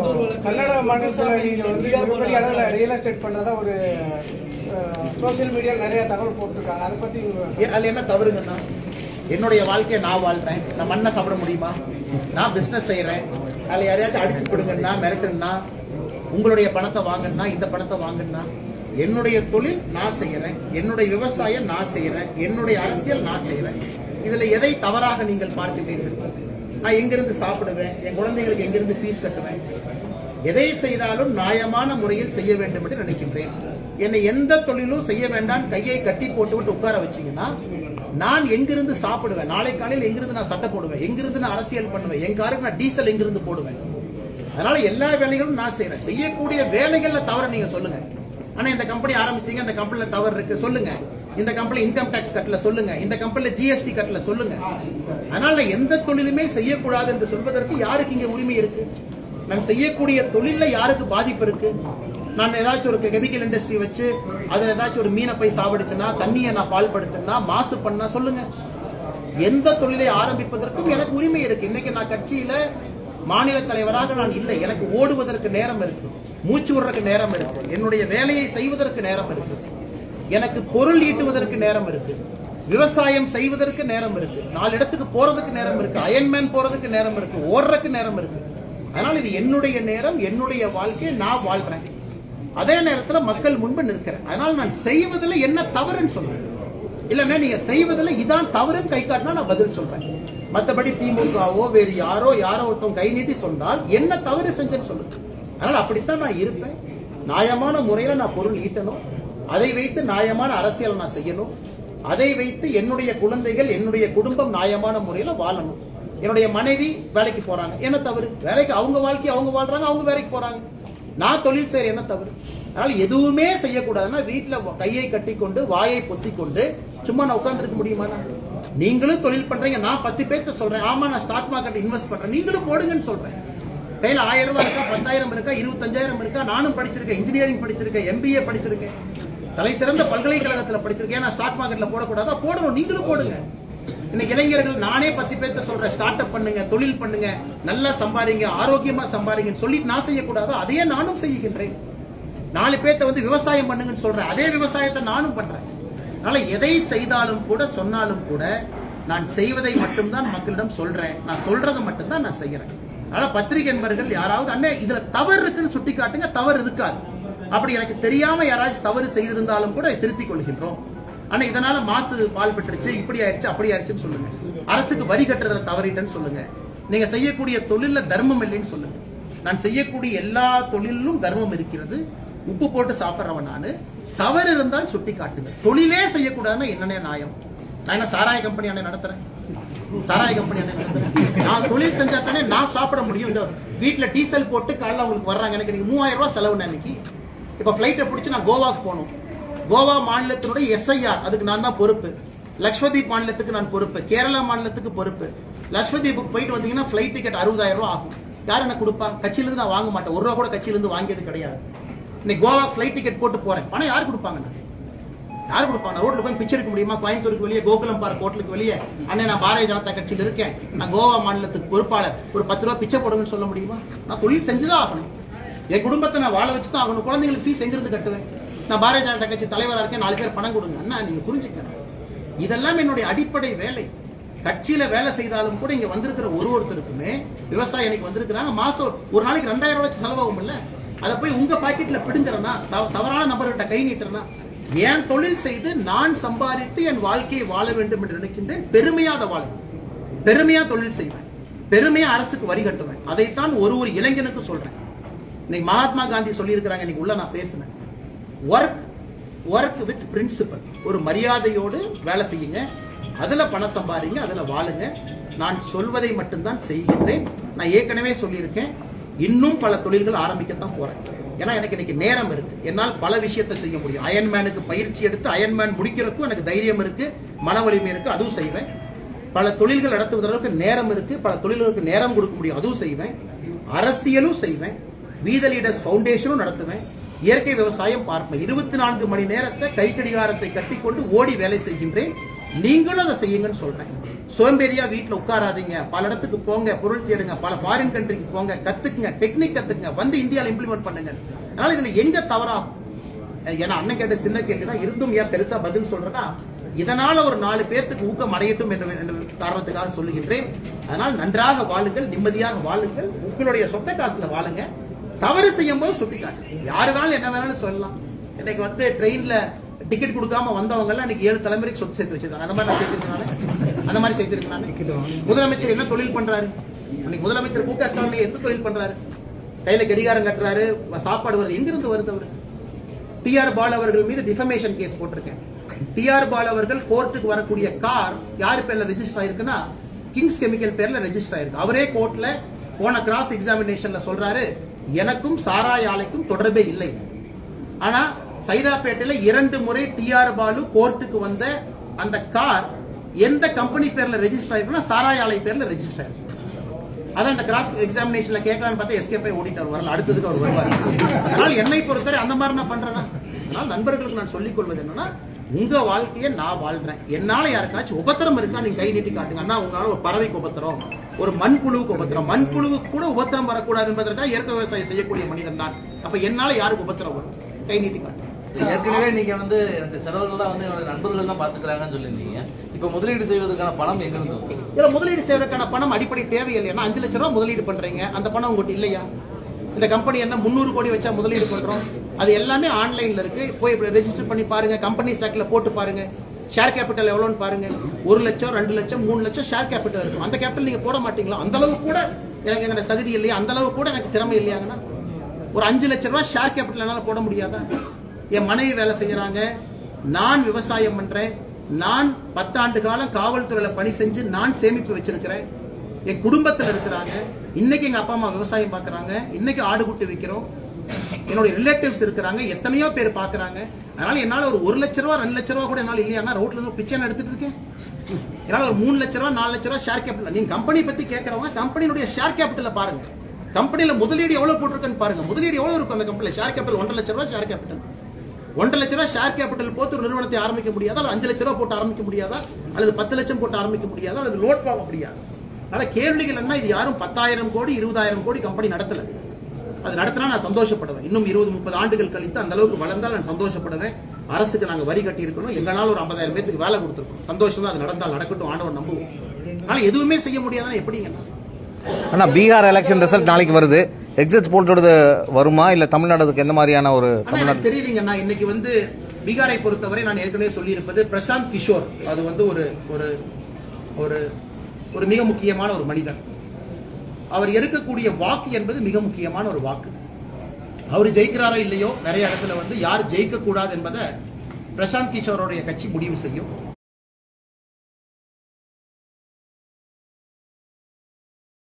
கன்னட மாநிலத்தில் நீங்கள் வந்து மிகப்பெரிய அளவில் ரியல் எஸ்டேட் பண்ணுறதா ஒரு சோசியல் மீடியாவில் நிறைய தகவல் போட்டிருக்காங்க. அதை பற்றி என்ன தவறுங்கண்ணா என்னுடைய வாழ்க்கையை நான் வாழ்றேன். நான் மண்ணை சாப்பிட முடியுமா? நான் பிசினஸ் செய்யறேன் அதுல யாரையாச்சும் அடிச்சு கொடுங்கன்னா மிரட்டுன்னா உங்களுடைய பணத்தை வாங்கன்னா இந்த பணத்தை வாங்கன்னா என்னுடைய தொழில் நான் செய்யறேன் என்னுடைய விவசாயம் நான் செய்யறேன் என்னுடைய அரசியல் நான் செய்யறேன் இதுல எதை தவறாக நீங்கள் பார்க்கின்றீர்கள்? நான் எங்கிருந்து சாப்பிடுவேன்? என் குழந்தைகளுக்கு எங்கிருந்து ஃபீஸ் கட்டுவேன்? எதை செய்தாலும் நியாயமான முறையில் செய்ய வேண்டும் என்று நினைக்கின்றேன். என்னை எந்த தொழிலும் செய்ய வேண்டாம் கையை கட்டி போட்டு விட்டு உட்கார வச்சீங்கன்னா நான் எங்கிருந்து சாப்பிடுவேன்? நாளை காலையில் எங்கிருந்து நான் சட்டை போடுவேன்? எங்கிருந்து நான் அரசியல் பண்ணுவேன்? என் காருக்கு நான் டீசல் எங்கிருந்து போடுவேன்? அதனால எல்லா வேலைகளும் நான் செய்யறேன் செய்யக்கூடிய வேலைகள்ல தவறு நீங்க சொல்லுங்க. ஆனா இந்த கம்பெனி ஆரம்பிச்சீங்க இந்த கம்பெனில தவறு இருக்கு சொல்லுங்க. இந்த கம்பெனி இன்கம் டேக்ஸ் கட்டல சொல்லுங்க. இந்த கம்பெனில ஜிஎஸ்டி கட்டல சொல்லுங்க. அதனால எந்த தொழிலுமே செய்யக்கூடாது என்று சொல்வதற்கு யாருக்கு இங்க உரிமை இருக்கு? நான் செய்யக்கூடிய தொழிலில் யாருக்கு பாதிப்பு இருக்கு? நான் ஏதாச்சும் ஒரு கெமிக்கல் இண்டஸ்ட்ரி வச்சு அதுல ஏதாச்சும் ஒரு மீனை போய் சாவடிச்சுனா தண்ணியை நான் பால்படுத்தினா மாசு பண்ணா சொல்லுங்க. எந்த தொழிலை ஆரம்பிப்பதற்கும் எனக்கு உரிமை இருக்கு. இன்னைக்கு நான் கட்சியில மாநில தலைவராக நான் இல்லை. எனக்கு ஓடுவதற்கு நேரம் இருக்கு. மூச்சு விடுறதுக்கு நேரம் இருக்கு. என்னுடைய வேலையை செய்வதற்கு நேரம் இருக்கு. எனக்கு பொருள் ஈட்டுவதற்கு நேரம் இருக்கு. விவசாயம் செய்வதற்கு நேரம் இருக்கு. நாலு இடத்துக்கு போறதுக்கு நேரம் இருக்கு. அயன்மேன் போறதுக்கு நேரம் இருக்கு. ஓடுறதுக்கு நேரம் இருக்கு. அதனால் இது என்னுடைய நேரம் என்னுடைய வாழ்க்கையை நான் வாழ்கிறேன். அதே நேரத்தில் மக்கள் முன்பு நிற்கிறேன். அதனால் நான் செய்வதில் என்ன தவறுன்னு சொல்றேன். இல்லைன்னா நீங்கள் செய்வதில் இதான் தவறுன்னு கை காட்டினா நான் பதில் சொல்றேன். மற்றபடி திமுகவோ வேறு யாரோ யாரோ ஒருத்தவங்க கை நீட்டி சொன்னால் என்ன தவறு செஞ்சேன்னு சொல்லுங்க. அதனால் அப்படித்தான் நான் இருப்பேன். நியாயமான முறையில் நான் பொருள் ஈட்டணும். அதை வைத்து நியாயமான அரசியல் நான் செய்யணும். அதை வைத்து என்னுடைய குழந்தைகள் என்னுடைய குடும்பம் நியாயமான முறையில் வாழணும். என்னுடைய மனைவி வேலைக்கு போறாங்க. என்ன தவறு? வேலைக்கு அவங்க வாழ்க்கை அவங்க வாழ்றாங்க அவங்க வேலைக்கு போறாங்க. நான் தொழில் செய்யற என்ன தவறு? அதனால எதுவுமே செய்யக்கூடாதுன்னா வீட்டுல கையை கட்டி கொண்டு வாயை பொத்தி கொண்டு சும்மா நான் உட்காந்துருக்க முடியுமா? நீங்களும் தொழில் பண்றீங்க. நான் பத்து பேர்த்த சொல்றேன். ஆமா நான் ஸ்டாக் மார்க்கெட் இன்வெஸ்ட் பண்றேன். நீங்களும் போடுங்கன்னு சொல்றேன். கையில் ஆயிரம் ரூபாய் இருக்கா பத்தாயிரம் இருக்கா இருபத்தஞ்சாயிரம் இருக்கா? நானும் படிச்சிருக்கேன் இன்ஜினியரிங் படிச்சிருக்கேன் எம்பிஏ படிச்சிருக்கேன். தலை சிறந்த பல்கலைக்கழகத்தில் படிச்சிருக்கேன். நான் ஸ்டாக் மார்க்கெட்ல போடக்கூடாதா? போடணும். நீங்களும் போடுங்க. இன்னைக்கு இளைஞர்கள் நானே பத்து பேர்த்த சொல்றேன். ஸ்டார்ட் அப் பண்ணுங்க தொழில் பண்ணுங்க நல்லா சம்பாதிங்க ஆரோக்கியமா சம்பாதிங்கன்னு சொல்லி நான் செய்யக்கூடாது அதையே நானும் செய்கின்றேன். நாலு பேர்த்த வந்து விவசாயம் பண்ணுங்கன்னு சொல்றேன். அதே விவசாயத்தை நானும் பண்றேன். அதனால எதை செய்தாலும் கூட சொன்னாலும் கூட நான் செய்வதை மட்டும்தான் மக்களிடம் சொல்றேன். நான் சொல்றதை மட்டும்தான் நான் செய்யறேன். அதனால பத்திரிகை நண்பர்கள் யாராவது அண்ணே இதுல தவறு இருக்குன்னு சுட்டி காட்டுங்க தவறு இருக்காது. அப்படி எனக்கு தெரியாம யாராச்சும் தவறு செய்திருந்தாலும் கூட திருத்திக் கொள்கின்றோம். ஆனா இதனால மாசு பால் பெற்றுச்சு இப்படி ஆயிடுச்சு அப்படி ஆயிடுச்சுன்னு சொல்லுங்க. அரசுக்கு வரி கட்டுறதுல தவறிட்டேன்னு சொல்லுங்க. நீங்க செய்யக்கூடிய தொழில தர்மம் இல்லைன்னு சொல்லுங்க. நான் செய்யக்கூடிய எல்லா தொழிலும் தர்மம் இருக்கிறது. உப்பு போட்டு சாப்பிட்றவன் நான். தவறு இருந்தால் சுட்டி காட்டுங்க தொழிலே செய்யக்கூடாதுன்னா என்னென்ன நியாயம். நான் என்ன சாராய கம்பெனி அண்ணன் நடத்துறேன்? சாராய கம்பெனி அண்ணன் நடத்துறேன். நான் தொழில் செஞ்சா தானே நான் சாப்பிட முடியும். இந்த வீட்டில் டீசல் போட்டு காலைல அவங்களுக்கு வர்றாங்க. எனக்கு நீங்கள் மூவாயிரம் ரூபா செலவுன்னு அன்னைக்கு. இப்போ ஃப்ளைட்டை பிடிச்சி நான் கோவாக்கு போகணும். கோவா மாநிலத்தினுடைய எஸ்ஐஆர் அதுக்கு நான் தான் பொறுப்பு. லக்ஷ்மதீப் மாநிலத்துக்கு நான் பொறுப்பு. கேரளா மாநிலத்துக்கு பொறுப்பு. லக்ஷ்மதீப்புக்கு போயிட்டு வந்தீங்கன்னா ஃபிளைட் டிக்கெட் அறுபதாயிரம் ரூபா ஆகும். யார் என்ன கொடுப்பா? கட்சியிலிருந்து நான் வாங்க மாட்டேன். ஒரு ரூபா கூட கட்சியிலிருந்து வாங்கியது கிடையாது. இன்னைக்கு கோவா ஃபிளைட் டிக்கெட் போட்டு போறேன். பணம் யார் கொடுப்பாங்க நான் யார் கொடுப்பாங்க ரோட்ல போய் பிச்சை எடுக்க முடியுமா? கோயம்புத்தூருக்கு வெளியே கோகுலம் பார்க் ஹோட்டலுக்கு வெளியே. அண்ணே நான் பாரதிய ஜனதா கட்சியில் இருக்கேன். நான் கோவா மாநிலத்துக்கு பொறுப்பாளர். ஒரு பத்து ரூபா பிச்சை போடுங்கன்னு சொல்ல முடியுமா? நான் தொழில் செஞ்சுதான் ஆகணும். என் குடும்பத்தை நான் வாழ வச்சு தான் ஆகணும். குழந்தைங்களுக்கு ஃபீஸ் எங்கிருந்து கட்டுவேன்? நான் பாரதிய ஜனதா கட்சி தலைவராக இருக்கேன் நாலு பேர் பணம் கொடுங்க. அண்ணா நீங்க புரிஞ்சுக்கணும் இதெல்லாம் என்னுடைய அடிப்படை வேலை. கட்சியில வேலை செய்தாலும் கூட இங்க வந்திருக்கிற ஒரு ஒருத்தருக்குமே விவசாயி இன்னைக்கு வந்திருக்கிறாங்க. மாசம் ஒரு நாளைக்கு ரெண்டாயிரம் ரூபாய் செலவாகும் இல்ல? அதை போய் உங்க பாக்கெட்ல பிடுங்குறேன்னா தவ- தவறான நபர்கிட்ட கை நீட்டுறேன்னா என் தொழில் செய்து நான் சம்பாதித்து என் வாழ்க்கையை வாழ வேண்டும் என்று நினைக்கின்றேன். பெருமையாக அதை வாழ பெருமையா தொழில் செய்வேன். பெருமையா அரசுக்கு வரி கட்டுவேன். அதைத்தான் ஒரு ஒரு இளைஞனுக்கு சொல்றேன். இன்னைக்கு மகாத்மா காந்தி சொல்லியிருக்கிறாங்க. இன்னைக்கு உள்ள நான் பேசினேன். ஒர்க் ஒர்க் வித் பிரின்சிபல் ஒரு மரியாதையோடு வேலை செய்யுங்க. அதில் பணம் சம்பாதிங்க அதில் வாழுங்க. நான் சொல்வதை மட்டும்தான் செய்கின்றேன். நான் ஏற்கனவே சொல்லியிருக்கேன். இன்னும் பல தொழில்கள் ஆரம்பிக்கத்தான் போறேன். ஏன்னா எனக்கு இன்னைக்கு நேரம் இருக்கு. என்னால் பல விஷயத்தை செய்ய முடியும். அயன்மேனுக்கு பயிற்சி எடுத்து அயன்மேன் முடிக்கிறதுக்கும் எனக்கு தைரியம் இருக்கு. மன வலிமை இருக்கு அதுவும் செய்வேன். பல தொழில்கள் நடத்துவதற்கு நேரம் இருக்கு. பல தொழில்களுக்கு நேரம் கொடுக்க முடியும் அதுவும் செய்வேன். அரசியலும் செய்வேன். வீத லீடர்ஸ் ஃபவுண்டேஷனும் நடத்துவேன். இயற்கை விவசாயம் பார்ப்பேன். இருபத்தி நான்கு மணி நேரத்தை கை கடிகாரத்தை கட்டிக்கொண்டு ஓடி வேலை செய்கின்றேன். நீங்களும் அதை செய்யுங்கன்னு சொல்றேன். சோம்பேறியா வீட்டில் உட்காராதீங்க. பல இடத்துக்கு போங்க பொருள் தேடுங்க பல ஃபாரின் கண்ட்ரிக்கு போங்க கத்துக்குங்க டெக்னிக் கத்துக்குங்க வந்து இந்தியாவில் இம்ப்ளிமெண்ட் பண்ணுங்க. அதனால இதுல எங்க தவறாகும்? ஏன்னா அண்ணன் கேட்ட சின்ன கேள்வி தான் இருந்தும் ஏன் பெருசா பதில் சொல்றேன்னா இதனால ஒரு நாலு பேர்த்துக்கு ஊக்கம் அடையட்டும் என்ற என்ற காரணத்துக்காக சொல்லுகின்றேன். அதனால் நன்றாக வாழுங்கள் நிம்மதியாக வாழுங்கள். உங்களுடைய சொந்த காசுல வாழுங்க. தவறு செய்யும் போது சுட்டிக்காட்டு. யாரு வேணாலும் என்ன வேணாலும் சொல்லலாம். இன்னைக்கு வந்து ட்ரெயின்ல டிக்கெட் கொடுக்காம வந்தவங்க எல்லாம் இன்னைக்கு ஏழு தலைமுறைக்கு சொத்து சேர்த்து வச்சிருக்காங்க. அந்த மாதிரி நான் அந்த மாதிரி சேர்த்திருக்கேன் முதலமைச்சர் என்ன தொழில் பண்றாரு? இன்னைக்கு முதலமைச்சர் மு க ஸ்டாலின் எந்த தொழில் பண்றாரு? கையில கடிகாரம் கட்டுறாரு சாப்பாடு வருது. எங்கிருந்து வருது அவரு? டிஆர் பால் அவர்கள் மீது டிஃபமேஷன் கேஸ் போட்டிருக்கேன். டிஆர் பால் அவர்கள் கோர்ட்டுக்கு வரக்கூடிய கார் யார் பேர்ல ரெஜிஸ்டர் ஆயிருக்குன்னா கிங்ஸ் கெமிக்கல் பேர்ல ரெஜிஸ்டர் ஆயிருக்கு. அவரே கோர்ட்ல போன கிராஸ் எக்ஸாமினேஷன்ல சொல்றாரு எனக்கும் சாராய ஆலைக்கும் தொடர்பே இல்லை. ஆனா சைதாப்பேட்டையில இரண்டு முறை டிஆர் பாலு கோர்ட்டுக்கு வந்த அந்த கார் எந்த கம்பெனி பேர்ல ரெஜிஸ்டர் ஆயிருக்குன்னா சாராய ஆலை பேர்ல ரெஜிஸ்டர் ஆயிருக்கு. அதான் இந்த கிராஸ் எக்ஸாமினேஷன்ல கேட்கலான்னு பார்த்தா எஸ்கே ஓடிட்டார். வரல அடுத்ததுக்கு அவர் வருவார். அதனால் என்னை பொறுத்தவரை அந்த மாதிரி நான் பண்றேன்னா அதனால் நண்பர்களுக்கு நான் சொல்லிக் கொள்வது என்னன்னா உங்க வாழ்க்கையை நான் வாழ்றேன். என்னால யாருக்காச்சும் உபத்திரம் இருக்கா? நீங்க கை நீட்டி காட்டுங்க. அண்ணா உங்களால ஒரு பறவைக்கு உபத்திரம் ஒரு மண்புழுவுக்கு உபத்திரம். மண்புழுவுக்கு கூட உபத்திரம் வரக்கூடாது என்பதற்காக இயற்கை விவசாயம் செய்யக்கூடிய மனிதன் நான் அப்ப என்னால யாருக்கு உபத்திரம் வரும்? கை நீட்டி காட்டுங்க. ஏற்கனவே நீங்க வந்து இந்த செலவுகள்லாம் வந்து என்னோட நண்பர்கள் தான் பாத்துக்கிறாங்கன்னு சொல்லியிருந்தீங்க. இப்ப முதலீடு செய்வதற்கான பணம் எங்க இருந்து? இதுல முதலீடு செய்வதற்கான பணம் அடிப்படை தேவையில்லையா அஞ்சு லட்ச ரூபாய் முதலீடு பண்றீங்க. அந்த பணம் உங்ககிட்ட இல்லையா? இந்த கம்பெனி என்ன முந்நூறு கோடி வச்சா முதலீடு பண்றோம்? அது எல்லாமே ஆன்லைன்ல இருக்கு. போய் ரெஜிஸ்டர் பண்ணி பாருங்க. கம்பெனி சாக்ல போட்டு பாருங்க. ஷேர் கேபிட்டல் எவ்வளோன்னு பாருங்க. ஒரு லட்சம் ரெண்டு லட்சம் மூணு லட்சம் ஷேர் கேபிட்டல் இருக்கும். அந்த கேபிட்டல் நீங்க போட மாட்டீங்களா? அந்த அளவு கூட எனக்கு என்னோட தகுதி இல்லையா? அந்த அளவு கூட எனக்கு திறமை இல்லையாங்கன்னா ஒரு அஞ்சு லட்ச ரூபா ஷேர் கேபிட்டல் என்னால் போட முடியாதா? என் மனைவி வேலை செய்யறாங்க. நான் விவசாயம் பண்றேன். நான் பத்தாண்டு காலம் காவல்துறையில பணி செஞ்சு நான் சேமிப்பு வச்சிருக்கிறேன். என் குடும்பத்தில் இருக்கிறாங்க. இன்னைக்கு எங்க அப்பா அம்மா விவசாயம் பார்க்குறாங்க இன்னைக்கு ஆடு குட்டி விற்கிறோம் என்னுடைய ரிலேட்டிவ்ஸ் இருக்கிறாங்க எத்தனையோ பேர் பார்க்குறாங்க. அதனால என்னால ஒரு ஒரு லட்ச ரூபா ரெண்டு லட்ச ரூபா கூட என்னால் இல்லையா? ரோட்ல இருந்து பிச்சை எடுத்துட்டு இருக்கேன். என்னால் ஒரு மூணு லட்ச ரூபா நாலு லட்ச ரூபா ஷேர் கேபிட்டல் நீங்க கம்பெனி பத்தி கேட்கறவங்க கம்பெனியுடைய ஷேர் கேபிட்டல பாருங்க. கம்பெனியில முதலீடு எவ்வளவு போட்டிருக்குன்னு பாருங்க. முதலீடு எவ்வளவு இருக்கும் அந்த கம்பெனியில் ஷேர் கேபிட்டல் ஒன்றரை லட்ச ரூபா ஷேர் கேபிட்டல் ஒன்றரை லட்ச ரூபா ஷேர் கேபிட்டல் போட்டு ஒரு நிறுவனத்தை ஆரம்பிக்க முடியாதா? அல்லது அஞ்சு லட்ச ரூபா போட்டு ஆரம்பிக்க முடியாதா? அல்லது பத்து லட்சம் போட்டு ஆரம்பிக்க முடியாதா? அல்லது லோட் வாங்க முடியாது? அதனால கேள்விகள் என்ன? இது யாரும் பத்தாயிரம் கோடி இருபதாயிரம் கோடி கம்பெனி நடத்தலை. அது நடத்தினா நான் சந்தோஷப்படுவேன். இன்னும் இருபது முப்பது ஆண்டுகள் கழித்து அந்த அளவுக்கு வளர்ந்தால் நான் சந்தோஷப்படுவேன். அரசுக்கு நாங்க வரி கட்டி இருக்கணும் எங்களால ஒரு ஐம்பதாயிரம் பேத்துக்கு வேலை கொடுத்துருக்கோம் சந்தோஷம் தான் அது நடந்தால் நடக்கட்டும் ஆண்டவன் நம்புவோம். அதனால எதுவுமே செய்ய முடியாதுன்னா எப்படிங்க ஆனா பீகார் எலெக்ஷன் ரிசல்ட் நாளைக்கு வருது. எக்ஸிட் போல்ட்டோட வருமா? இல்ல தமிழ்நாடுக்கு எந்த மாதிரியான ஒரு தமிழ்நாடு எனக்கு தெரியலங்க நான் இன்னைக்கு வந்து பீகாரை பொறுத்தவரை நான் ஏற்கனவே சொல்லியிருப்பது பிரசாந்த் கிஷோர். அது வந்து ஒரு ஒரு ஒரு ஒரு மிக முக்கியமான ஒரு மனிதன். அவர் எடுக்கக்கூடிய வாக்கு என்பது மிக முக்கியமான ஒரு வாக்கு. அவர் ஜெயிக்கிறாரோ இல்லையோ நிறைய இடத்துல வந்து யார் ஜெயிக்க கூடாது என்பதை பிரசாந்த் கிஷோருடைய கட்சி முடிவு செய்யும்.